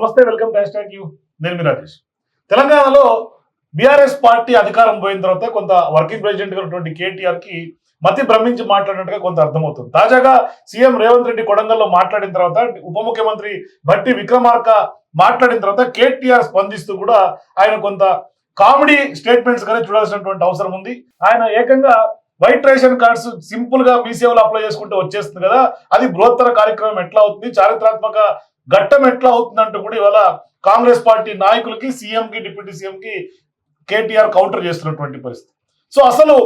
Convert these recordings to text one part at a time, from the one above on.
నమస్తే welcome to hash you. నేను మీ రాజేష్. తెలంగాణలో బీఆర్ఎస్ పార్టీ అధికారం పోయిన తర్వాత కొంత వర్కింగ్ ప్రెసిడెంట్గా ఉన్నటువంటి కేటీఆర్కి మతి భ్రమించి మాట్లాడినట్టుగా కొంత అర్థమవుతుంది. తాజాగా సీఎం రేవంత్ రెడ్డి కొడంగల్లో మాట్లాడిన తర్వాత ఉప ముఖ్యమంత్రి భట్టి విక్రమార్క మాట్లాడిన తర్వాత కేటీఆర్ స్పందిస్తూ కూడా ఆయన కొంత కామెడీ స్టేట్మెంట్స్ గానే చూడాల్సినటువంటి అవసరం ఉంది. ఆయన ఏకంగా వైట్ రేషన్ కార్డ్స్ సింపుల్గా మీ సేవలు అప్లై చేసుకుంటే వచ్చేస్తుంది కదా. అది బృహత్తర కార్యక్రమం ఎట్లా అవుతుంది? చారిత్రాత్మక ఘట్టం ఎట్లా అవుతుందంటూ కూడా ఇవాళ కాంగ్రెస్ పార్టీ నాయకులకి సీఎం కి డిప్యూటీ సీఎం కి కేటీఆర్ కౌంటర్ చేస్తున్నటువంటి పరిస్థితి. సో అసలు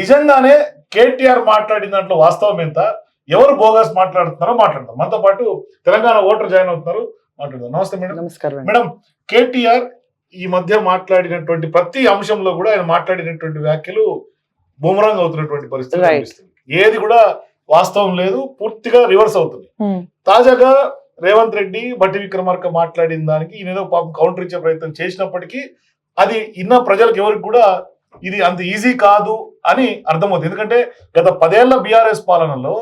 నిజంగానే కేటీఆర్ మాట్లాడిన దాంట్లో వాస్తవం ఎంత? ఎవరు బోగస్ మాట్లాడుతున్నారో మాట్లాడతాం మనతో పాటు తెలంగాణ ఓటర్ జాయిన్ అవుతున్నారు. మాట్లాడదాం. నమస్తే మేడం. నమస్కారం. మేడం కేటీఆర్ ఈ మధ్య మాట్లాడినటువంటి ప్రతి అంశంలో కూడా ఆయన మాట్లాడినటువంటి వ్యాఖ్యలు బూమరాంగ్ అవుతున్నటువంటి పరిస్థితి ఏది కూడా వాస్తవం లేదు. పూర్తిగా రివర్స్ అవుతుంది. Hmm. తాజాగా రేవంత్ రెడ్డి బట్టి విక్రమార్క మాట్లాడిన దానికి ఈయనేదో పాపం కౌంటర్ ఇచ్చే ప్రయత్నం చేసినప్పటికీ అది ఇన్న ప్రజలకు ఎవరికి కూడా ఇది అంత ఈజీ కాదు అని అర్థమవుతుంది. ఎందుకంటే గత పదేళ్ళ బీఆర్ఎస్ పాలనలో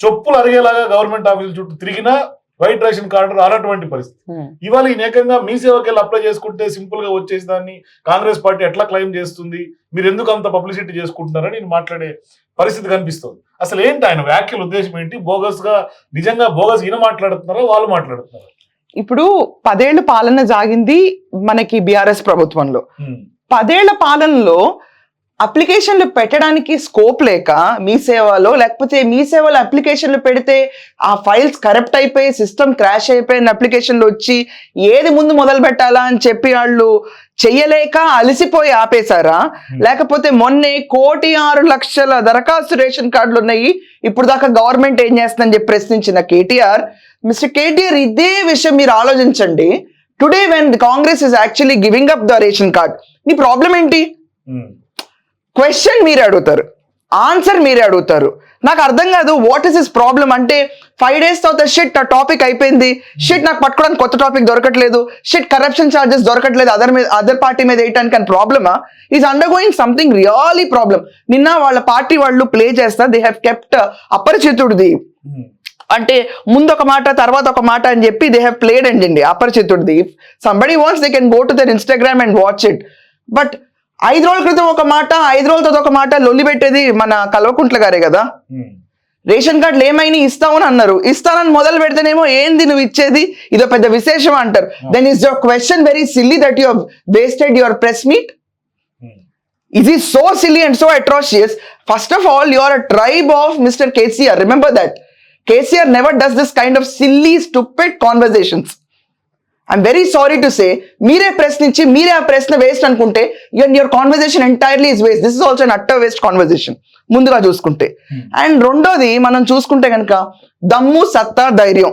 చొప్పులు అరిగేలాగా గవర్నమెంట్ ఆఫీసుల చుట్టూ తిరిగినా వైట్ రేషన్ కార్డు రానటువంటి పరిస్థితి. Hmm. ఇవాళ ఈయన ఏకంగా మీ సేవకి వెళ్ళి అప్లై చేసుకుంటే సింపుల్గా వచ్చేసి దాన్ని కాంగ్రెస్ పార్టీ ఎట్లా క్లెయిమ్ చేస్తుంది? మీరు ఎందుకు అంత పబ్లిసిటీ చేసుకుంటున్నారని నేను మాట్లాడే పరిస్థితి కనిపిస్తుంది. అసలు ఏంటి ఆయన వ్యాఖ్యల ఉద్దేశం ఏంటి? బోగస్గా నిజంగా బోగస్ ఈయన మాట్లాడుతున్నారా? వాళ్ళు మాట్లాడుతున్నారా? ఇప్పుడు పదేళ్ళ పాలన సాగింది మనకి బిఆర్ఎస్ ప్రభుత్వంలో. ఉమ్, పదేళ్ళ పాలనలో అప్లికేషన్లు పెట్టడానికి స్కోప్ లేక మీ సేవలో లేకపోతే మీ సేవలో అప్లికేషన్లు పెడితే ఆ ఫైల్స్ కరప్ట్ అయిపోయి సిస్టమ్ క్రాష్ అయిపోయిన అప్లికేషన్లు వచ్చి ఏది ముందు మొదలు పెట్టాలా అని చెప్పి వాళ్ళు చెయ్యలేక అలసిపోయి ఆపేశారా? లేకపోతే మొన్నే కోటి ఆరు లక్షల దరఖాస్తు రేషన్ కార్డులు ఉన్నాయి ఇప్పుడు దాకా గవర్నమెంట్ ఏం చేస్తుందని చెప్పి ప్రశ్నించిన కేటీఆర్ మిస్టర్ కేటీఆర్ ఇదే విషయం మీరు ఆలోచించండి. Today when Congress is actually giving up the ration card నీ ప్రాబ్లం ఏంటి? ఉమ్, క్వశ్చన్ మీరు అడుగుతారు. ఆన్సర్ మీరే అడుగుతారు. నాకు అర్థం కాదు వాట్ ఇస్ ఇస్ ప్రాబ్లం అంటే ఫైవ్ డేస్ తర్వాత షిట్ ఆ టాపిక్ అయిపోయింది. షిట్ నాకు పట్టుకోవడానికి కొత్త టాపిక్ దొరకట్లేదు. షిట్ కరప్షన్ చార్జెస్ దొరకట్లేదు. అదర్ మీద అదర్ పార్టీ మీద వేయటానికి అని ప్రాబ్లమా is undergoing something really problem నిన్న వాళ్ళ పార్టీ వాళ్ళు ప్లే చేస్తారు దే హ్యావ్ కెప్ట్ అపరిచితుడిది. అంటే ముందు ఒక మాట తర్వాత ఒక మాట అని చెప్పి దే హ్యావ్ ప్లేడ్ అండి అపరిచితుడిది. Somebody wants they can go to their Instagram and watch it but ఐదు రోజుల క్రితం ఒక మాట ఐదు రోజుల తర్వాత ఒక మాట లొల్లి పెట్టేది మన కల్వకుంట్ల గారే కదా రేషన్ కార్డులు ఏమైనా ఇస్తామని అన్నారు ఇస్తానని మొదలు పెడితేనేమో ఏంది నువ్వు ఇచ్చేది ఇదో పెద్ద విశేషం అంటారు then is your question very silly that you wasted your press meet he so silly and so atrocious? First of all, you are a tribe of Mr. KCR. Remember that. KCR never does this kind of silly, stupid conversations. I'm very sorry to say మీరే ప్రశ్నించి మీరే ఆ ప్రశ్న waste అనుకుంటే your your conversation entirely is waste this is also an utter waste conversation ముందుగా చూసుకుంటే. And రెండోది మనం చూసుకుంటే కనుక దమ్ము సత్తా ధైర్యం.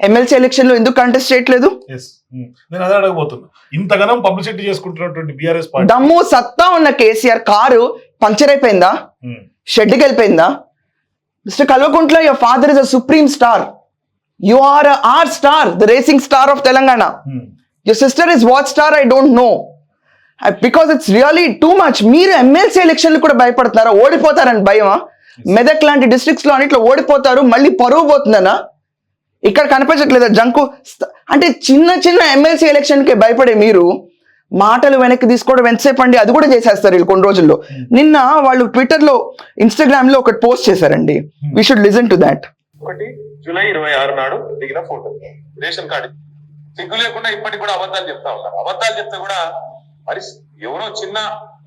ఎమ్మెల్సీ ఎలక్షన్లో ఎందుకు కంటెస్ట్ చేయట్లేదు? Yes, ఉమ్. నేను అదే అడగబోతున్నా. ఇంతగానం పబ్లిసిటీ చేసుకుంటున్నటువంటి బీఆర్ఎస్ పార్టీ దమ్ము సత్తా ఉన్న కేసీఆర్ కారు పంక్చర్ అయిపోయిందా ఉమ్, షెడ్కి వెళ్ళిపోయిందా mister Kalvakuntla your father is a supreme star you are are star the racing star of Telangana your sister is what star I don't know because it's really too much మీరు MLC ఎలక్షన్లు కూడా భయపడుతున్నారా? ఓడిపోతారని భయమా? మెదక్ లాంటి డిస్ట్రిక్ట్స్లో అన్నిట్లో ఓడిపోతారు మళ్ళీ పరువు పోతుందనా? ఇక్కడ కనిపించట్లేదా జంకు? అంటే చిన్న చిన్న ఎమ్మెల్సీ ఎలక్షన్కి భయపడే మీరు మాటలు వెనక్కి తీసుకోవడం ఎంతసేపు అండి? అది కూడా చేసేస్తారు వీళ్ళు కొన్ని రోజుల్లో. నిన్న వాళ్ళు ట్విట్టర్లో ఇన్స్టాగ్రామ్లో ఒకటి పోస్ట్ చేశారండి. We should listen to that ఒకటి జూలై ఇరవై ఆరు నాడు దిగిన ఫోటో. Ration card. సిగ్గు లేకుండా ఇప్పటికి కూడా అబద్ధాలు చెప్తా ఉన్నారు అబద్ధాలు చెప్తే కూడా మరి ఎవరో చిన్న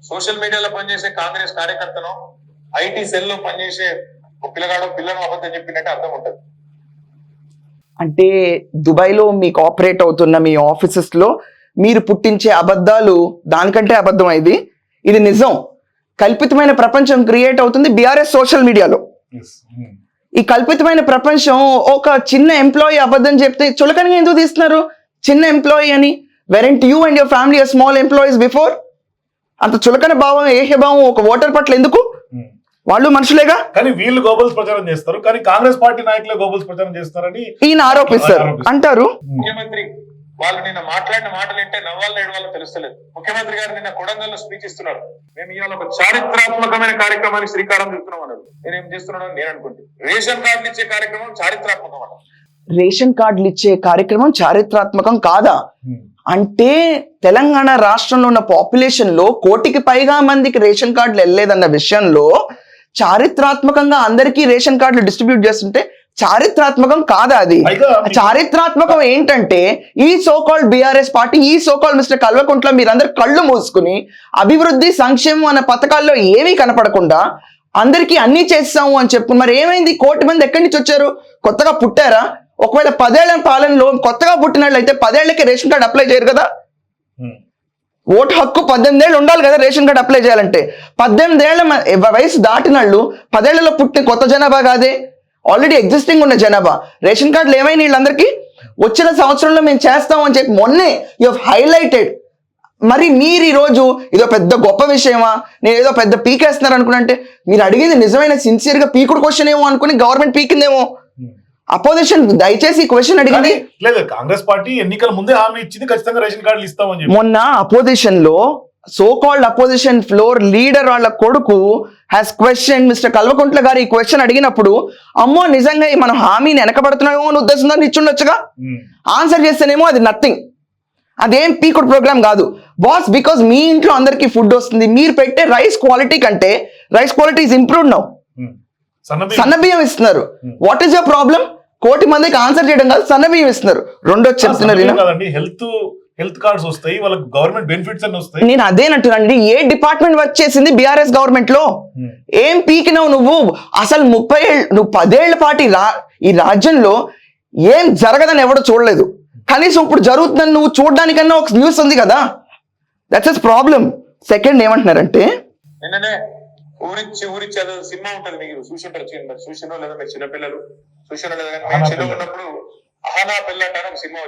సోషల్ మీడియాలో పనిచేసే కాంగ్రెస్ కార్యకర్తనో ఐటీ సెల్లో పనిచేసే ఒక పిల్లగాడో పిల్లను అబద్ధం చెప్పినట్టే అర్థం ఉంటది. అంటే దుబాయ్లో మీకు ఆపరేట్ అవుతున్న మీ ఆఫీసెస్లో మీరు పుట్టించే అబద్ధాలు దానికంటే అబద్ధం ఇది. ఇది నిజం. కల్పితమైన ప్రపంచం క్రియేట్ అవుతుంది బీఆర్ఎస్ సోషల్ మీడియాలో. ఉమ్, ఈ కల్పితమైన ప్రపంచం ఒక చిన్న ఎంప్లాయీ అబద్ధం చెప్తే చులకనగా ఎందుకు తీస్తున్నారు? చిన్న ఎంప్లాయీ అని. Weren't you and your family small employees before అంత చులకన భావం ఏహ్యభావం ఒక ఓటర్ పట్ల ఎందుకు? ఉమ్. వాళ్ళు మనుషులేగా? కానీ వీళ్ళు గోబల్స్ ప్రచారం చేస్తారు. కానీ కాంగ్రెస్ పార్టీ నాయకులే గోబల్స్ ప్రచారం చేస్తారని ఈయన ఆరోపిస్తారు. అంటారు? ముఖ్యమంత్రి వాళ్ళు నిన్న మాట్లాడిన మాటలు ఏంటే నవ్వాళ్ళు ఏడవాళ్ళో తెలుస్తలేదు. ముఖ్యమంత్రి గారు నిన్న కొడంగల్లో స్పీచ్ ఇస్తున్నారు మేము ఇవాళ ఒక చారిత్రాత్మకమైన కార్యక్రమానికి శ్రీకారం చుడుతున్నాం అన్నారు నేనేం చేస్తున్నాను నేను అనుకుంటే రేషన్ కార్డులు ఇచ్చే కార్యక్రమం చారిత్రాత్మకం అన్నారు రేషన్ కార్డులు ఇచ్చే కార్యక్రమం చారిత్రాత్మకం కాదా. అంటే తెలంగాణ రాష్ట్రంలో ఉన్న పాపులేషన్లో కోటికి పైగా మందికి రేషన్ కార్డులు వెళ్ళలేదన్న విషయంలో చారిత్రాత్మకంగా అందరికీ రేషన్ కార్డులు డిస్ట్రిబ్యూట్ చేస్తుంటే చారిత్రాత్మకం కాదా అది? చారిత్రాత్మకం ఏంటంటే ఈ సోకాల్డ్ బిఆర్ఎస్ పార్టీ ఈ సోకాల్డ్ మిస్టర్ కల్వకుంట్ల మీరందరూ కళ్ళు మూసుకుని అభివృద్ధి సంక్షేమం అనే పథకాల్లో ఏమీ కనపడకుండా అందరికీ అన్ని చేస్తాము అని చెప్పు మరి ఏమైంది? కోటి మంది ఎక్కడి నుంచి వచ్చారు? కొత్తగా పుట్టారా? ఒకవేళ పదేళ్ళ పాలనలో కొత్తగా పుట్టినట్లయితే పదేళ్ళకి రేషన్ కార్డు అప్లై చేయరు కదా. ఓటు హక్కు పద్దెనిమిది ఏళ్ళు ఉండాలి కదా రేషన్ కార్డు అప్లై చేయాలంటే. పద్దెనిమిది ఏళ్ళ మ- వయసు దాటినళ్ళు పదేళ్ళలో పుట్టిన కొత్త జనాభా కాదే? ఆల్రెడీ ఎగ్జిస్టింగ్ ఉన్న జనాభా. రేషన్ కార్డులు ఏమైనా వీళ్ళందరికీ? వచ్చిన సంవత్సరంలో మేము చేస్తాం అని చెప్పి మొన్నే యు హైలైటెడ్ మరి మీరు ఈ రోజు ఇదో పెద్ద గొప్ప విషయమా? నేను ఏదో పెద్ద పీకేస్తున్నారు అనుకుంటే మీరు అడిగింది నిజమైన సిన్సియర్గా పీకుడు క్వశ్చన్ ఏమో అనుకుని గవర్నమెంట్ పీకిందేమో. అపోజిషన్ దయచేసి ఈ క్వశ్చన్ అడిగింది. లేదు కాంగ్రెస్ పార్టీ ఎన్నికల ముందే హామీ ఇచ్చింది ఖచ్చితంగా రేషన్ కార్డులు ఇస్తామని చెప్పి. మొన్న అపోజిషన్లో so called opposition floor leader వాళ్ళ కొడుకు హ్యాస్ క్వశ్చన్ మిస్టర్ కల్వకుంట్ల గారు ఈ క్వశ్చన్ అడిగినప్పుడు అమ్మో నిజంగా మనం హామీని వెనకబడుతున్నామో అని ఉద్దేశంతో ఇచ్చుండొచ్చుగా ఉమ్. ఆన్సర్ చేస్తేనేమో అది నథింగ్ అదేం పీకుడ్ ప్రోగ్రామ్ కాదు. బాస్ బికాస్ మీ ఇంట్లో అందరికీ ఫుడ్ వస్తుంది మీరు పెట్టే రైస్ క్వాలిటీ కంటే rice quality is improve now um. సన్న బియ్యం. సన్న బియ్యం ఇస్తున్నారు. వాట్ ఈస్ యర్ ప్రాబ్లం కోటి మందికి ఆన్సర్ చేయడం కాదు సన్న బియ్యం ఇస్తున్నారు. రెండో చెప్తున్నారు హెల్త్ హెల్త్ కార్డ్స్ వస్తాయి వాళ్ళకి గవర్నమెంట్ బెనిఫిట్స్ అన్ని వస్తాయి. నేను అదేనంటున్నానండి ఏ డిపార్ట్మెంట్ వర్క్ చేసింది బీఆర్ఎస్ గవర్నమెంట్లో? ఉమ్. ఏం పీకినావు నువ్వు? అసలు ముప్పై ఏళ్ళు నువ్వు పదేళ్ళ పాటు ఈ రా ఈ రాజ్యంలో ఏం జరగదని ఎవడు చూడలేదు. కనీసం ఇప్పుడు జరుగుతుందని నువ్వు చూడడానికన్నా ఒక న్యూస్ ఉంది కదా? దట్స్ ఇస్ ప్రాబ్లం సెకండ్ ఏమంటున్నారంటే సినిమా ఉంటది చూసింటారు చిన్న చూసినో లేదా మీరు చిన్నపిల్లలు చూసినో లేదా మేము చిన్నగా. ఉన్నప్పుడు అహనా పెళ్ళంట అని ఒక సినిమా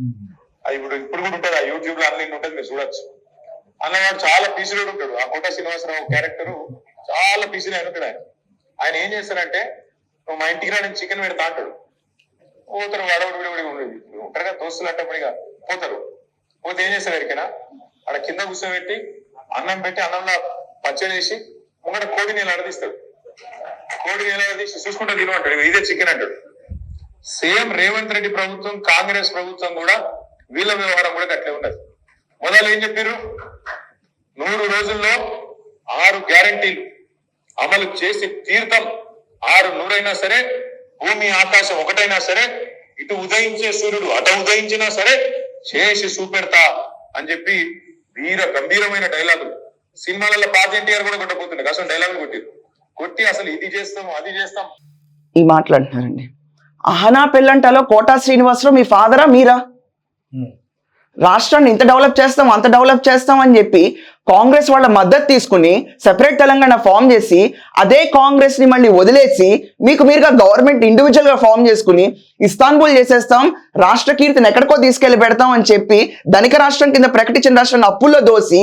ఉమ్. అది ఇప్పుడు ఇప్పుడు కూడా ఉంటుంది ఆ యూట్యూబ్లో అన్ని ఉంటుంది మీరు చూడొచ్చు. అన్నగాడు చాలా పీసులు ఉంటాడు. ఆ కోట శ్రీనివాసరావు క్యారెక్టర్ చాలా పీసీలో ఉంటాడు ఆయన. ఆయన ఏం చేస్తారంటే నువ్వు మా ఇంటికి నేను చికెన్ పెడతా అంటాడు. పోతారు అడవుడు విడవడి ఉండేది. ఉంటారు కదా దోస్తులు అంటప్పటిగా పోతారు. పోతే ఏం చేస్తారు ఎరికైనా? ఆడ కింద కూర్చోబెట్టి అన్నం పెట్టి అన్నంలో పచ్చడి వేసి ముంగట కోడి నీళ్ళు అడదీస్తాడు కోడి నీళ్ళు అడదీసి చూసుకుంటే తినమంటాడు ఇదే చికెన్ అంటాడు. సేమ్ రేవంత్ రెడ్డి ప్రభుత్వం కాంగ్రెస్ ప్రభుత్వం కూడా వీళ్ళ వ్యవహారం కూడా అట్లే ఉన్నది మొదలు ఏం చెప్పారు నూరు రోజుల్లో ఆరు గ్యారంటీలు అమలు చేసి తీర్థం ఆరు నూరైనా సరే భూమి ఆకాశం ఒకటైనా సరే ఇటు ఉదయించే సూర్యుడు అట ఉదయించినా సరే చేసి చూపెడతా అని చెప్పి వీర గంభీరమైన డైలాగులు. సినిమాలలో పాత ఎన్టీఆర్ కూడా కొట్టబోతుండే అసలు డైలాగులు కొట్టిరు. కొట్టి అసలు ఇది చేస్తాం అది చేస్తాం. ఈ మాట్లాడుతున్నారండి అహనా పెళ్ళంటలో కోటా శ్రీనివాసరావు మీ ఫాదరా మీరా? రాష్ట్రాన్ని ఇంత డెవలప్ చేస్తాం అంత డెవలప్ చేస్తాం అని చెప్పి కాంగ్రెస్ వాళ్ళ మద్దతు తీసుకుని సెపరేట్ తెలంగాణ ఫామ్ చేసి అదే కాంగ్రెస్ని మళ్ళీ వదిలేసి మీకు మీరుగా గవర్నమెంట్ ఇండివిజువల్గా ఫామ్ చేసుకుని ఇస్తాన్బుల్ చేసేస్తాం రాష్ట్ర కీర్తిని ఎక్కడికో తీసుకెళ్ళి పెడతాం అని చెప్పి ధనిక రాష్ట్రం కింద ప్రకటించిన రాష్ట్రాన్ని అప్పుల్లో దోసి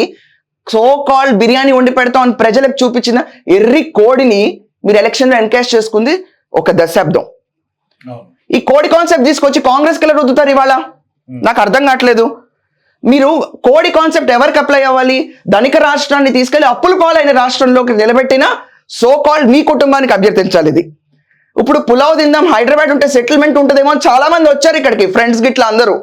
సో కాల్డ్ బిర్యానీ వండి పెడతాం అని ప్రజలకు చూపించిన ఎర్రి కోడిని మీరు ఎలక్షన్లో ఎన్కాష్ చేసుకుంది ఒక దశాబ్దం. ఈ కోడి కాన్సెప్ట్ తీసుకొచ్చి కాంగ్రెస్కి రుద్దుతారు ఇవాళ? నాకు అర్థం కావట్లేదు. మీరు కోడి కాన్సెప్ట్ ఎవరికి అప్లై అవ్వాలి? ధనిక రాష్ట్రాన్ని తీసుకెళ్ళి అప్పుల పాలైన రాష్ట్రంలోకి నిలబెట్టిన సో కాల్డ్ మీ కుటుంబానికి అభ్యర్థించాలి ఇది. ఇప్పుడు పులావ్ తిందాం హైదరాబాద్ ఉంటే సెటిల్మెంట్ ఉంటుందేమో అని చాలా మంది వచ్చారు ఇక్కడికి ఫ్రెండ్స్ గిట్లా అందరూ.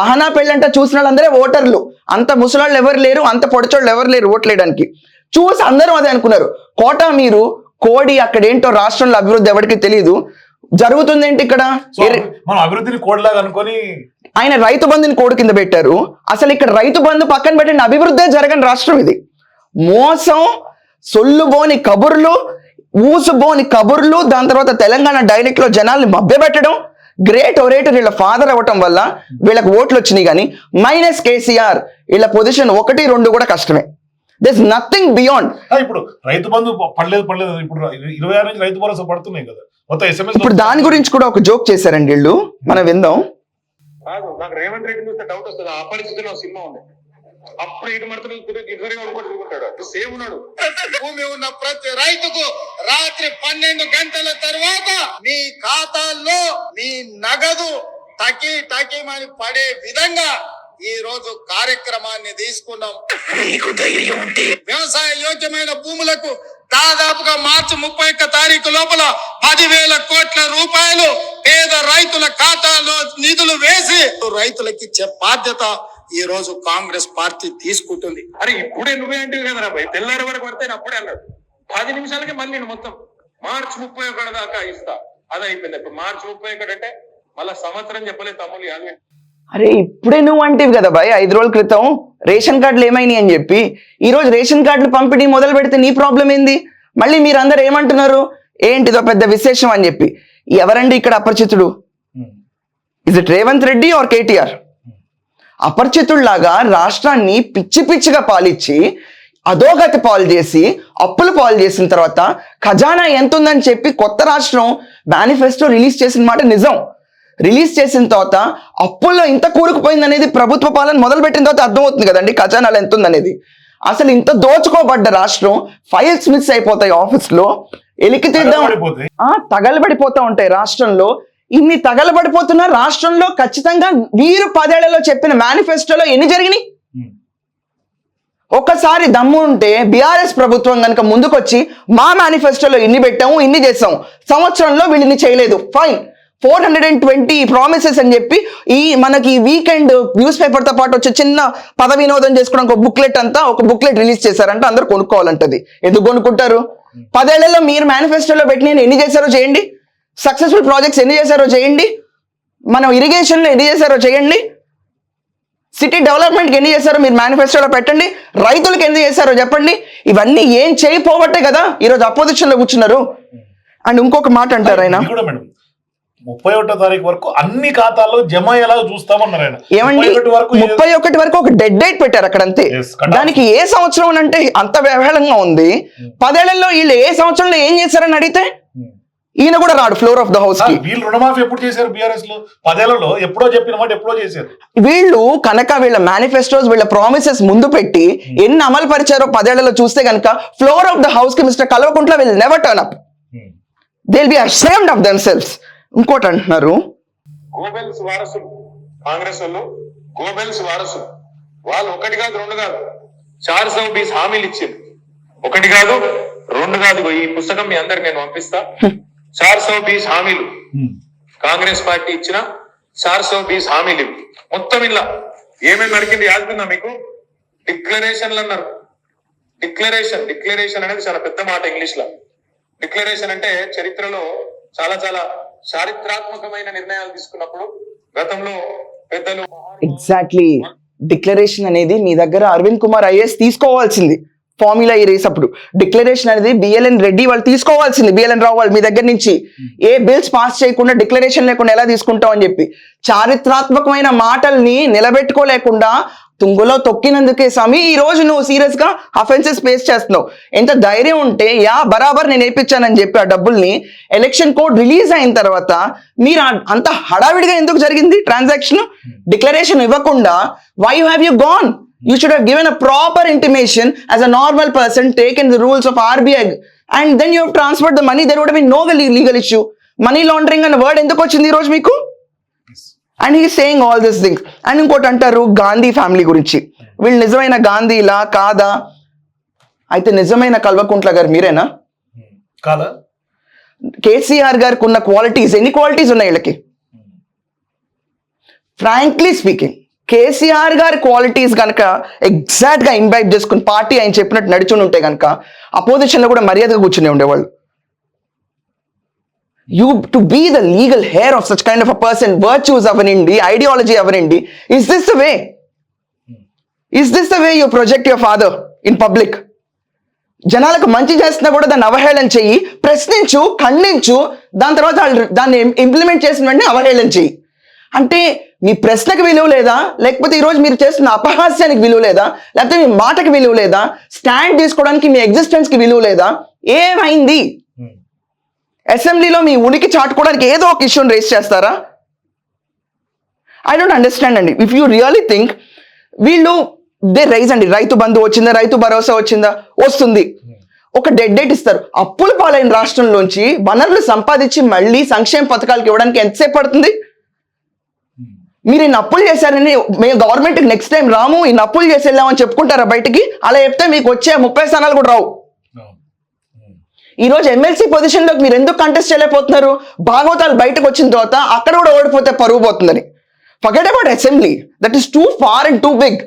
అహనా పెళ్ళంట చూసిన వాళ్ళందరే ఓటర్లు. అంత ముసలాళ్ళు ఎవరు లేరు అంత పొడిచోళ్ళు ఎవరు లేరు ఓట్లేయడానికి చూసి అందరూ అదే అనుకున్నారు. కోట మీరు కోడి అక్కడ ఏంటో రాష్ట్రంలో అభివృద్ధి ఎవరికి తెలియదు జరుగుతుంది ఏంటి ఇక్కడ అభివృద్ధిని కోడ్లాగా అనుకొని ఆయన రైతు బంధుని కోడి కింద పెట్టారు. అసలు ఇక్కడ రైతు బంధు పక్కన పెట్టిన అభివృద్ధే జరగని రాష్ట్రం ఇది. మోసం సొల్లుబోని కబుర్లు ఊసుబోని కబుర్లు దాని తర్వాత తెలంగాణ డైలెక్ట్లో జనాల్ని మభ్యపెట్టడం గ్రేట్ ఒరేటర్ వీళ్ళ ఫాదర్ అవ్వటం వల్ల వీళ్ళకి ఓట్లు వచ్చినాయి కానీ మైనస్ కేసీఆర్ వీళ్ళ పొజిషన్ ఒకటి రెండు కూడా కష్టమే. దిస్ నథింగ్ బియాండ్ ఇప్పుడు రైతు బంధు పడలేదు పడలేదు. ఇప్పుడు ఇరవై ఆరు నుంచి రైతు భరోసా పడుతున్నాయి కదా. మొత్తం ఇప్పుడు దాని గురించి కూడా ఒక జోక్ చేశారండి వీళ్ళు. మనం విందాం. కాదు నాకు రేవంత్ రెడ్డి చూస్తే డౌట్ వస్తుంది. ఆ పరిస్థితిలో సినిమా ఉంది. అప్పుడు ఇటు మడతలు ఇద్దరు అనుకుంటాడు సేమ్ ఉన్నాడు. భూమి ఉన్న ప్రతి రైతుకు రాత్రి పన్నెండు గంటల తర్వాత మీ ఖాతాల్లో మీ నగదు టకి టకిమని పడే విధంగా ఈ రోజు కార్యక్రమాన్ని తీసుకున్నాం. వ్యవసాయ యోగ్యమైన భూములకు దాదాపుగా మార్చి ముప్పై ఒక్క తారీఖు లోపల పదివేల కోట్ల రూపాయలు పేద రైతుల ఖాతాలో నిధులు వేసి రైతులకి ఇచ్చే బాధ్యత ఈ రోజు కాంగ్రెస్ పార్టీ తీసుకుంటుంది. అరే ఇప్పుడే నువ్వే అంటే కదా తెల్లారి వరకు పడితే అప్పుడే అన్నాడు. పది నిమిషాలకి మళ్ళీ నేను మొత్తం మార్చి ముప్పై ఒకటి దాకా ఇస్తా. అది అయిపోయింది. ఇప్పుడు మార్చి ముప్పై ఒకటి అంటే మళ్ళా సంవత్సరం చెప్పలేదు తమ్ముళ్ళు అరే ఇప్పుడే నువ్వు అంటివి కదా బాయ్ ఐదు రోజుల క్రితం. రేషన్ కార్డులు ఏమైనాయి అని చెప్పి. ఈ రోజు రేషన్ కార్డులు పంపిణీ మొదలు పెడితే నీ ప్రాబ్లం ఏంది? మళ్ళీ మీరందరూ ఏమంటున్నారు? ఏంటిదో పెద్ద విశేషం అని చెప్పి. ఎవరండి ఇక్కడ Aparichitudu? Is it Revanth Reddy or KTR అపరిచితుల్లాగా రాష్ట్రాన్ని పిచ్చి పిచ్చిగా పాలిచ్చి అధోగతి పాలు చేసి అప్పులు పాలు చేసిన తర్వాత ఖజానా ఎంత ఉందని చెప్పి కొత్త రాష్ట్రం మేనిఫెస్టో రిలీజ్ చేసిన మాట నిజం. రిలీజ్ చేసిన తర్వాత అప్పుల్లో ఇంత కూరుకుపోయింది అనేది ప్రభుత్వ పాలన మొదలుపెట్టిన తర్వాత అర్థమవుతుంది కదండి. ఖజానాలు ఎంత ఉందనేది. అసలు ఇంత దోచుకోబడ్డ రాష్ట్రం ఫైల్స్ మిస్ అయిపోతాయి ఆఫీస్లో. ఎలికి తీద్దాం. తగలబడిపోతా ఉంటాయి రాష్ట్రంలో. ఇన్ని తగలబడిపోతున్న రాష్ట్రంలో ఖచ్చితంగా వీరు పదేళ్ళలో చెప్పిన మేనిఫెస్టోలో ఎన్ని జరిగినాయి? ఒక్కసారి దమ్ము ఉంటే బీఆర్ఎస్ ప్రభుత్వం కనుక ముందుకొచ్చి మా మేనిఫెస్టోలో ఇన్ని పెట్టాము ఇన్ని చేసాము. సంవత్సరంలో వీళ్ళని చేయలేదు. Fine. Four hundred and twenty promises అని చెప్పి ఈ మనకి వీకెండ్ న్యూస్ పేపర్తో పాటు వచ్చే చిన్న పద వినోదం చేసుకోవడం ఒక బుక్లెట్ అంతా ఒక బుక్లెట్ రిలీజ్ చేశారంటే అందరూ కొనుక్కోవాలంటది. ఎందుకు కొనుక్కుంటారు? పదేళ్ళలో మీరు మేనిఫెస్టోలో పెట్టి నేను ఎన్ని చేశారో చేయండి. సక్సెస్ఫుల్ ప్రాజెక్ట్స్ ఎన్ని చేశారో చేయండి. మనం ఇరిగేషన్లో ఎన్ని చేశారో చేయండి. సిటీ డెవలప్మెంట్కి ఎన్ని చేశారో మీరు మేనిఫెస్టోలో పెట్టండి. రైతులకు ఎన్ని చేశారో చెప్పండి. ఇవన్నీ ఏం చేయపోవట్టే కదా ఈరోజు అపోజిషన్లో కూర్చున్నారు. అండ్ ఇంకొక మాట అంటారు ఆయన. ముప్పై ఒకటో తారీఖు వరకు అన్ని ఖాతాల్లో జమ ఎలా చూస్తామన్నారు ఆయన. ఏమండి? 31 వరకు ముప్పై ఒకటి వరకు ఒక డెడ్ డేట్ పెట్టారు అక్కడ అంతే. దానికి ఏ సంవత్సరం అంటే అంత వ్యవహారంగా ఉంది. పదేళ్ళలో వీళ్ళు ఏ సంవత్సరంలో ఏం చేశారని అడిగితే ఈయన కూడా రాడు ఫ్లోర్ ఆఫ్ ద హౌస్కి. వీళ్ళు రుణమాఫీ ఎప్పుడు చేశారు బీఆర్ఎస్లో పదేళ్ళలో ఎప్పుడో చెప్పిన మాట ఎప్పుడో చేశారు. వీళ్ళు కనుక వీళ్ళ మేనిఫెస్టోస్ వీళ్ళ ప్రామిసెస్ ముందు పెట్టి ఎన్ని అమలు పరిచారో పదేళ్ళలో చూస్తే కనుక ఫ్లోర్ ఆఫ్ ద హౌస్కి mister Kalvakuntla will never turn up they be ashamed of themselves ఇంకోటి అంటున్నారు. గోబెల్స్ వారసులు కాంగ్రెస్ వాళ్ళు గోబెల్స్ వారసులు. వాళ్ళు ఒకటి కాదు రెండు కాదు. చార్ సౌ బీస్ హామీలు ఇచ్చింది ఒకటి కాదు రెండు కాదు. ఈ పుస్తకం మీ అందరికి నేను పంపిస్తా. చార్ సౌ బీస్ హామీలు కాంగ్రెస్ పార్టీ ఇచ్చిన చార్ సౌ బీస్ హామీలు ఇవి. మొత్తం ఇలా. ఏమేమి నడిచింది యాదుకుందా మీకు? డిక్లరేషన్లు అన్నారు. డిక్లరేషన్ డిక్లరేషన్ అనేది చాలా పెద్ద మాట ఇంగ్లీష్లో డిక్లరేషన్ అంటే చరిత్రలో చాలా చాలా చారిత్రాత్మకమైన నిర్ణయాలు తీసుకున్నప్పుడు గతంలో పెద్దలు ఎగ్జాక్ట్లీ డిక్లరేషన్ అనేది మీ దగ్గర అరవింద్ కుమార్ ఐఏఎస్ తీసుకోవాల్సింది. ఫార్ములా ఈ రేస్ అప్పుడు. డిక్లరేషన్ అనేది బిఎల్ఎన్ రెడ్డి వాళ్ళు తీసుకోవాల్సింది. బిఎల్ఎన్ రావు వాళ్ళు మీ దగ్గర నుంచి. ఏ బిల్స్ పాస్ చేయకుండా డిక్లరేషన్ లేకుండా ఎలా తీసుకుంటాం అని చెప్పి. చారిత్రాత్మకమైన మాటల్ని నిలబెట్టుకోలేకుండా తుంగులో తొక్కినందుకే స్వామి ఈ రోజు నువ్వు సీరియస్గా అఫెన్సెస్ ఫేస్ చేస్తున్నావు. ఎంత ధైర్యం ఉంటే యా బరాబర్ నేను వేయించానని చెప్పి ఆ డబ్బుల్ని ఎలక్షన్ కోడ్ రిలీజ్ అయిన తర్వాత మీరు అంత హడావిడిగా ఎందుకు జరిగింది? ట్రాన్సాక్షన్ డిక్లరేషన్ ఇవ్వకుండా why have you gone you should have given a proper intimation as a normal person take in the rules of RBI and then you transfer the money there would be no legal issue money laundering అన్న word ఎందుకు వచ్చింది ఈ రోజు మీకు? And he saying all this things and ఇంకోటి అంటారు Gandhi family గురించి. వీళ్ళు నిజమైన గాంధీలా కాదా? అయితే నిజమైన కల్వకుంట్ల గారు మీరేనా? కాదా? కేసీఆర్ గారికి ఉన్న క్వాలిటీస్ ఎన్ని క్వాలిటీస్ ఉన్నాయి వీళ్ళకి? ఫ్రాంక్లీ స్పీకింగ్ కేసీఆర్ గారి క్వాలిటీస్ కనుక ఎగ్జాక్ట్గా ఇన్వైట్ చేసుకుని పార్టీ ఆయన చెప్పినట్టు నడుచుని ఉంటే కనుక అపోజిషన్లో కూడా మర్యాదగా కూర్చుని ఉండేవాళ్ళు. You to be the legal heir of such kind of a person virtues అవనండి ideology అవనండి is this the way is this the way you project your father in public జనాలకు మంచి చేస్తున్నా కూడా దాన్ని అవహేళన చెయ్యి ప్రశ్నించు ఖండించు దాని తర్వాత వాళ్ళు దాన్ని ఇంప్లిమెంట్ చేసిన వెంటనే అవహేళన చెయ్యి. అంటే మీ ప్రశ్నకు విలువ లేదా? లేకపోతే ఈరోజు మీరు చేస్తున్న అపహాస్యానికి విలువ లేదా? లేకపోతే మీ మాటకి విలువ లేదా? స్టాండ్ తీసుకోవడానికి మీ ఎగ్జిస్టెన్స్కి విలువ లేదా? ఏమైంది? అసెంబ్లీలో మీ ఉనికి చాటుకోవడానికి ఏదో ఒక ఇష్యూని రేస్ చేస్తారా? ఐ డోంట్ అండర్స్టాండ్ అండి. ఇఫ్ యూ రియలీ థింక్ వీళ్ళు దే రైజ్ అండి. రైతు బంధు వచ్చిందా? రైతు భరోసా వచ్చిందా? వస్తుంది. ఒక డెడ్ డేట్ ఇస్తారు. అప్పుల పాలైన రాష్ట్రంలోంచి వనరులు సంపాదించి మళ్ళీ సంక్షేమ పథకాలకు ఇవ్వడానికి ఎంతసేపు పడుతుంది? మీరు ఇన్ని అప్పులు చేశారని మేము గవర్నమెంట్కి నెక్స్ట్ టైం రాము ఈ అప్పులు చేసి వెళ్ళామని చెప్పుకుంటారా బయటికి? అలా చెప్తే మీకు వచ్చే ముప్పై స్థానాలు కూడా రావు. ఈరోజు ఎమ్మెల్సీ పొజిషన్లోకి మీరు ఎందుకు కంటెస్ట్ చేయలేకపోతున్నారు? భాగవతాలు బయటకు వచ్చిన తర్వాత అక్కడ కూడా ఓడిపోతే పరుగు పోతుందని. Forget about assembly that is too far and too big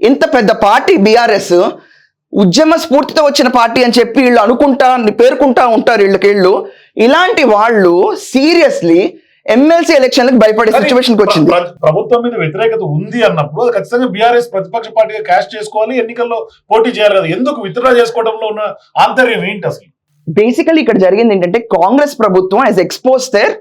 ఇంత పెద్ద పార్టీ బీఆర్ఎస్ ఉద్యమ స్ఫూర్తితో వచ్చిన పార్టీ అని చెప్పి వీళ్ళు అనుకుంటా పేర్కొంటా ఉంటారు వీళ్ళకి వీళ్ళు. ఇలాంటి వాళ్ళు సీరియస్లీ ఎమ్మెల్సీ ఎలక్షన్లకు భయపడే సిచ్యువేషన్కి వచ్చింది. ప్ర- ప్రభుత్వం మీద వ్యతిరేకత ఉంది అన్నప్పుడు ఖచ్చితంగా బీఆర్ఎస్ ప్రతిపక్ష పార్టీగా క్యాష్ చేసుకోవాలి ఎన్నికల్లో పోటీ చేయాలి కదా. ఎందుకు విత్డ్రా చేసుకోవడంలో ఉన్న ఆంతర్యం ఏంటి అసలు? బేసికలీ ఇక్కడ జరిగింది ఏంటంటే కాంగ్రెస్ ప్రభుత్వం as expose their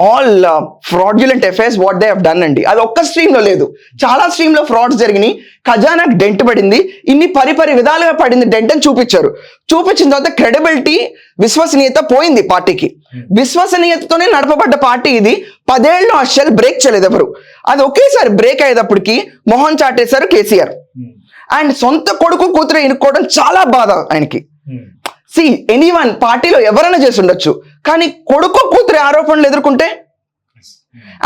all fraudulent affairs what they had అండి. అది ఒక్క స్ట్రీమ్లో లేదు. చాలా స్ట్రీమ్లో ఫ్రాడ్స్ జరిగినాయి. ఖజానాకు డెంట్ పడింది. ఇన్ని పరిపరి విధాలుగా పడింది డెంట్ అని చూపించారు. చూపించిన తర్వాత క్రెడిబిలిటీ విశ్వసనీయత పోయింది పార్టీకి. విశ్వసనీయతతోనే నడపబడ్డ పార్టీ ఇది. పదేళ్ళు ఆ షెల్ బ్రేక్ చేయలేదు ఎవరు. అది ఒకేసారి బ్రేక్ అయ్యేటప్పటికి మొహం చాటేశారు కేసీఆర్. అండ్ సొంత కొడుకు కూతురు ఇనుక్కోవడం చాలా బాధ ఆయనకి. సి ఎనీ వన్ పార్టీలో ఎవరైనా చేసి ఉండొచ్చు. కానీ కొడుకు కూతురి ఆరోపణలు ఎదుర్కొంటే?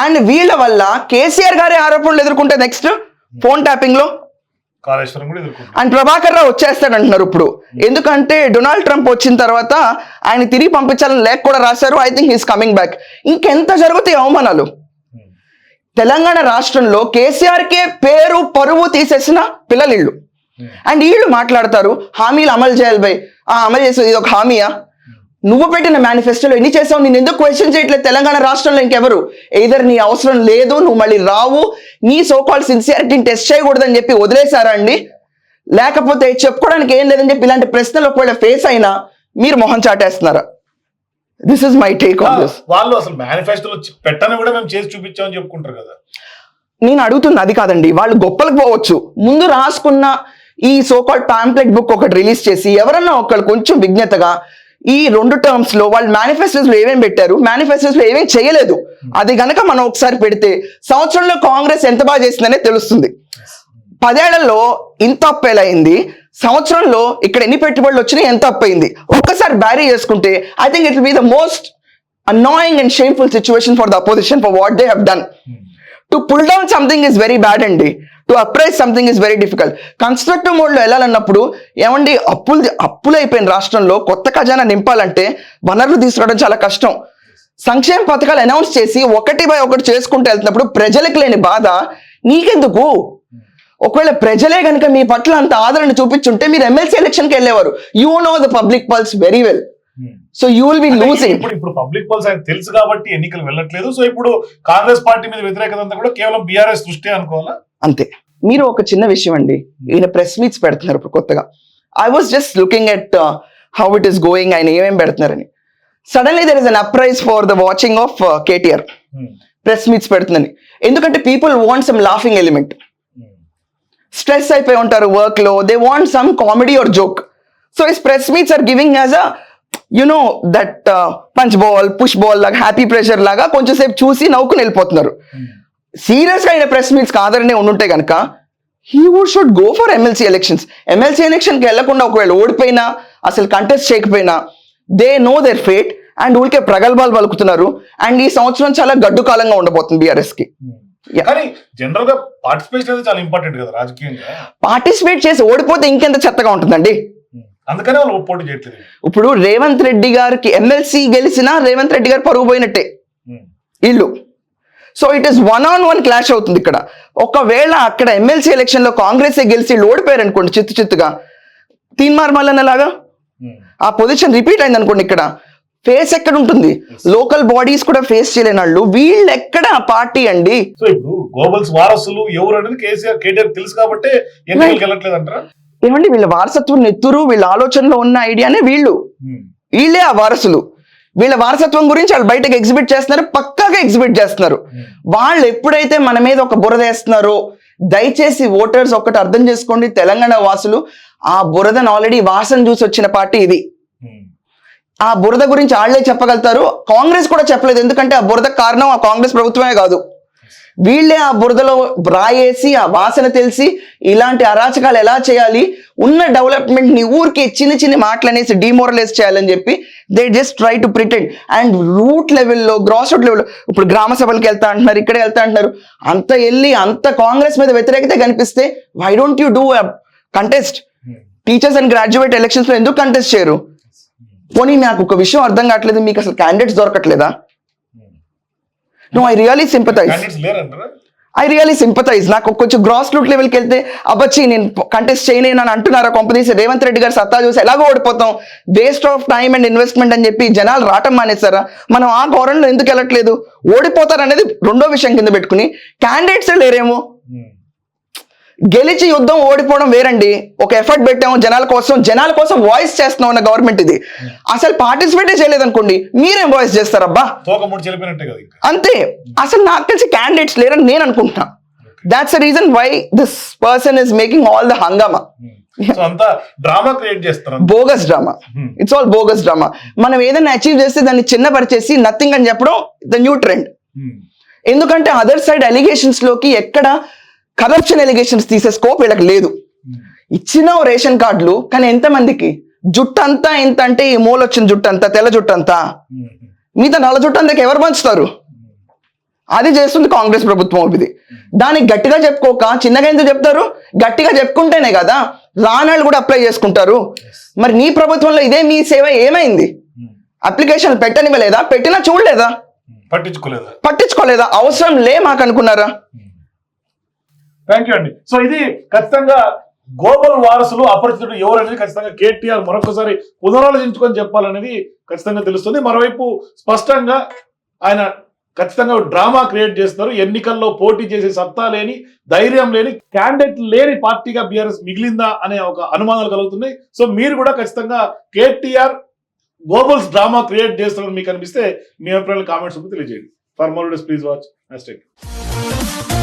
అండ్ వీళ్ళ వల్ల కేసీఆర్ గారి ఆరోపణలు ఎదుర్కొంటే నెక్స్ట్ ఫోన్ ట్యాపింగ్లో అండ్ ప్రభాకర్ రావు వచ్చేస్తాడు అంటున్నారు ఇప్పుడు ఎందుకంటే డొనాల్డ్ ట్రంప్ వచ్చిన తర్వాత ఆయన తిరిగి పంపించాలని లేఖ కూడా రాశారు. I think he's coming back ఇంకెంత జరుగుతాయి అవమానాలు? తెలంగాణ రాష్ట్రంలో కేసీఆర్కే పేరు పరువు తీసేసిన పిల్లలిళ్ళు. అండ్ వీళ్ళు మాట్లాడతారు హామీలు అమలు చేయాలి బై. ఆ అమలు చేసేది ఇది ఒక హామీయా? నువ్వు పెట్టిన మేనిఫెస్టోలో ఎన్ని చేసావు నేను ఎందుకు క్వశ్చన్ చేయట్లేదు? తెలంగాణ రాష్ట్రంలో ఇంకెవరు? ఎయిదర్ నీ అవసరం లేదు నువ్వు మళ్ళీ రావు నీ సోకాల్ సిన్సియారిటీని టెస్ట్ చేయకూడదని చెప్పి వదిలేశారా అండి? లేకపోతే చెప్పుకోవడానికి ఏం లేదని చెప్పి ఇలాంటి ప్రశ్నలు ఒకవేళ ఫేస్ అయినా మీరు మొహం చాటేస్తున్నారా? This is my take on this వాళ్ళు అసలు మేనిఫెస్టోలో పెట్టని కూడా మేము చేసి చూపించామని చెప్పుకుంటారు కదా. నేను అడుగుతుంది అది కాదండి. వాళ్ళు గొప్పలకు పోవచ్చు. ముందు రాసుకున్న ఈ సోకాల్ పాంప్లెట్ బుక్ ఒకటి రిలీజ్ చేసి ఎవరన్నా ఒకళ్ళు కొంచెం విజ్ఞతగా ఈ రెండు టర్మ్స్లో వాళ్ళు మేనిఫెస్టోస్లో ఏమేమి పెట్టారు? మేనిఫెస్టోస్లో ఏమేమి చేయలేదు. అది గనక మనం ఒకసారి పెడితే సంవత్సరంలో కాంగ్రెస్ ఎంత బాగా చేసిందనే తెలుస్తుంది. పదేళ్ళలో ఇంత అప్పేలైంది సంవత్సరంలో ఇక్కడ ఎన్ని పెట్టుబడులు వచ్చినాయి? ఎంత అప్పయింది ఒక్కసారి బ్యారీ చేసుకుంటే I think it be the most annoying and shameful situation for the opposition for what they have done to pull down something is very bad అండి. To appraise something is very difficult constructive మోడ్లో వెళ్ళాలన్నప్పుడు ఏమండి? అప్పులు అప్పులు అయిపోయిన రాష్ట్రంలో కొత్త ఖజానా నింపాలంటే వనరులు తీసుకురావడం చాలా కష్టం. సంక్షేమ పథకాలు అనౌన్స్ చేసి ఒకటి బై ఒకటి చేసుకుంటూ వెళ్తున్నప్పుడు ప్రజలకు లేని బాధ నీకెందుకు? ఒకవేళ ప్రజలే కనుక మీ పట్ల అంత ఆదరణ చూపించుంటే మీరు ఎమ్మెల్సీ ఎలక్షన్కి వెళ్ళేవారు. You know the public pulse very well so you will be losing ఇప్పుడు ఇప్పుడు పబ్లిక్ పల్స్ ఆయన తెలుసు కాబట్టి ఎన్నికలు వెళ్ళట్లేదు. సో ఇప్పుడు కాంగ్రెస్ పార్టీ మీద వ్యతిరేకత అంతా కూడా కేవలం బీఆర్ఎస్ దృష్టి అనుకోవాలా? అంతే. మీరు ఒక చిన్న విషయం అండి. ఈయన ప్రెస్ మీట్స్ పెడుతున్నారు ఇప్పుడు కొత్తగా. I was just looking at how it is going ఆయన ఏమేమి పెడుతున్నారని. Suddenly there is an uprise for the watching of KTR press meets పెడుతుందని. ఎందుకంటే people want some laughing element stress అయిపోయి ఉంటారు వర్క్లో. They want some comedy or joke so is press meets are giving as a you know that punch ball push ball లాగా happy pressure లాగా కొంచెం సేపు చూసి నవ్వుకుని వెళ్ళిపోతున్నారు. సీరియస్గా ఆయన ప్రెస్ మీట్స్ ఆదరణే ఉండుంటే కనుక he would should go for MLC elections MLC ఎలక్షన్కి వెళ్ళకుండా ఒకవేళ ఓడిపోయినా అసలు కంటెస్ట్ చేయకపోయినా they know their fate and ఊరికే ప్రగల్భాలు పలుకుతున్నారు. అండ్ ఈ సంవత్సరం చాలా గడ్డు కాలంగా ఉండబోతుంది బీఆర్ఎస్కి. Yeah. కానీ జనరల్గా పార్టిసిపేషన్ అనేది చాలా ఇంపార్టెంట్ కదా రాజకీయంగా? పార్టిసిపేట్ చేసి ఓడిపోతే ఇంకెంత చెత్తగా ఉంటుందండి? అందుకనే వాళ్ళు పోటీ చేయట్లేదు. ఇప్పుడు రేవంత్ రెడ్డి గారికి ఎమ్మెల్సీ గెలిచినా రేవంత్ రెడ్డి గారు పరుగు పోయినట్టే. ఇల్లు. So it is one on one clash అవుతుంది ఇక్కడ. ఒకవేళ అక్కడ ఎమ్మెల్సీ ఎలక్షన్లో కాంగ్రెస్ గెలిచి ఓడిపోయారు అనుకోండి చిత్తు చిత్తుగా. తీన్మార్ మల్లన్న లాగా ఆ పొజిషన్ రిపీట్ అయింది అనుకోండి ఇక్కడ. ఫేస్ ఎక్కడ ఉంటుంది? లోకల్ బాడీస్ కూడా ఫేస్ చేయలేని వాళ్ళు. వీళ్ళు ఎక్కడ పార్టీ అండి? సో ఇప్పుడు గోబల్స్ వారసులు ఎవరు అనేది కేసీఆర్ కేటీఆర్ తెలుసు కాబట్టి ఏమండి వీళ్ళ వారసత్వం నెత్తురు వీళ్ళ ఆలోచనలో ఉన్న ఐడియానే వీళ్ళు. వీళ్ళే ఆ వారసులు. వీళ్ళ వారసత్వం గురించి వాళ్ళు బయటకు ఎగ్జిబిట్ చేస్తున్నారు పక్కాగా ఎగ్జిబిట్ చేస్తున్నారు. వాళ్ళు ఎప్పుడైతే మన మీద ఒక బురద వేస్తున్నారో దయచేసి ఓటర్స్ ఒక్కటి అర్థం చేసుకోండి తెలంగాణ వాసులు ఆ బురదను ఆల్రెడీ వాసన చూసి వచ్చిన పార్టీ ఇది. ఆ బురద గురించి వాళ్ళే చెప్పగలుగుతారు కాంగ్రెస్ కూడా చెప్పలేదు ఎందుకంటే ఆ బురద కారణం ఆ కాంగ్రెస్ ప్రభుత్వమే కాదు. వీళ్ళే ఆ బురదలో రాయేసి ఆ వాసన తెలిసి ఇలాంటి అరాచకాలు ఎలా చేయాలి? ఉన్న డెవలప్మెంట్ని ఊరికి చిన్న చిన్న మాటలు అనేసి డిమోరలైజ్ చేయాలని చెప్పి they just try to pretend. And root లెవెల్లో గ్రాస్ రూట్ లెవెల్లో ఇప్పుడు గ్రామ సభలకు వెళ్తా అంటున్నారు ఇక్కడ వెళ్తా అంటున్నారు. అంత వెళ్ళి అంత కాంగ్రెస్ మీద వ్యతిరేకత కనిపిస్తే why don't you do contest teachers and graduate ఎలక్షన్స్లో ఎందుకు కంటెస్ట్ చేయరు? పోనీ నాకు ఒక విషయం అర్థం కావట్లేదు మీకు అసలు క్యాండిడేట్స్ దొరకట్లేదా? నో ఐ రియలీ లేరంటారా ఐ రియలీ సింపతైజ్ నాకు కొంచెం గ్రాస్ రూట్ లెవెల్కి వెళ్తే అబ్బచ్చి నేను కంటెస్ట్ చేయలేను అని అంటున్నారా కొంపదీసి రేవంత్ రెడ్డి గారు సత్తా చూసి ఎలాగో ఓడిపోతాం. Waste of time and investment అని చెప్పి జనాలు రావటం మానేస్తారా మనం ఆ గవర్నమెంట్లో ఎందుకు వెళ్ళట్లేదు? ఓడిపోతారు అనేది రెండో విషయం కింద పెట్టుకుని క్యాండిడేట్సే లేరేమో? గెలిచి యుద్ధం ఓడిపోవడం వేరండి. ఒక ఎఫర్ట్ పెట్టాము జనాల కోసం. జనాల కోసం వాయిస్ చేస్తున్నాం అన్న గవర్నమెంట్ ఇది. అసలు పార్టిసిపేటే చేయలేదనుకోండి మీరేం వాయిస్ చేస్తారబ్బా? అంతే. అసలు నాకు తెలిసి క్యాండిడేట్స్ లేరని నేను అనుకుంటున్నా. That's the reason why this person is making all the hungama drama create చేస్తారు. Bogus drama. It's all bogus drama మనం ఏదైనా అచీవ్ చేస్తే దాన్ని చిన్నపరిచేసి నథింగ్ అని చెప్పడం ద న్యూ ట్రెండ్. ఎందుకంటే అదర్ సైడ్ ఎలిగేషన్స్లోకి ఎక్కడ కరప్షన్ ఎలిగేషన్స్ తీసే స్కోప్ వీళ్ళకి లేదు. Hmm. ఇచ్చిన రేషన్ కార్డులు కానీ ఎంతమందికి? జుట్టు అంతా ఎంత అంటే ఈ మూల వచ్చిన జుట్టు అంతా తెల్ల జుట్టు అంతా Hmm. మిగతా నల్ల జుట్టు అంతా ఎవరు పంచుతారు? అది చేస్తుంది కాంగ్రెస్ ప్రభుత్వం ఇది దానికి గట్టిగా చెప్పుకోక చిన్నగా ఎందుకు చెప్తారు? గట్టిగా చెప్పుకుంటేనే కదా రానాళ్ళు కూడా అప్లై చేసుకుంటారు. మరి నీ ప్రభుత్వంలో ఇదే మీ సేవ ఏమైంది? Hmm. అప్లికేషన్ పెట్టనివ్వలేదా? పెట్టినా చూడలేదా? పట్టించుకోలేదా? పట్టించుకోలేదా? అవసరం లే మాకు అనుకున్నారా థ్యాంక్ యూ అండి. సో ఇది ఖచ్చితంగా గ్లోబల్ వారసులు అపరిచితుడు ఎవరు అనేది ఖచ్చితంగా కేటీఆర్ మరొకసారి పునరాలోచించుకొని చెప్పాలనేది ఖచ్చితంగా తెలుస్తుంది. మరోవైపు స్పష్టంగా ఆయన ఖచ్చితంగా డ్రామా క్రియేట్ చేస్తున్నారు. ఎన్నికల్లో పోటీ చేసే సత్తా లేని ధైర్యం లేని క్యాండిడేట్ లేని పార్టీగా బీఆర్ఎస్ మిగిలిందా అనే ఒక అనుమానాలు కలుగుతున్నాయి. సో మీరు కూడా ఖచ్చితంగా కేటీఆర్ గ్లోబల్స్ డ్రామా క్రియేట్ చేస్తున్నారని మీకు అనిపిస్తే మీ అభిప్రాయాలు కామెంట్స్ తెలియజేయండి. For more please watch next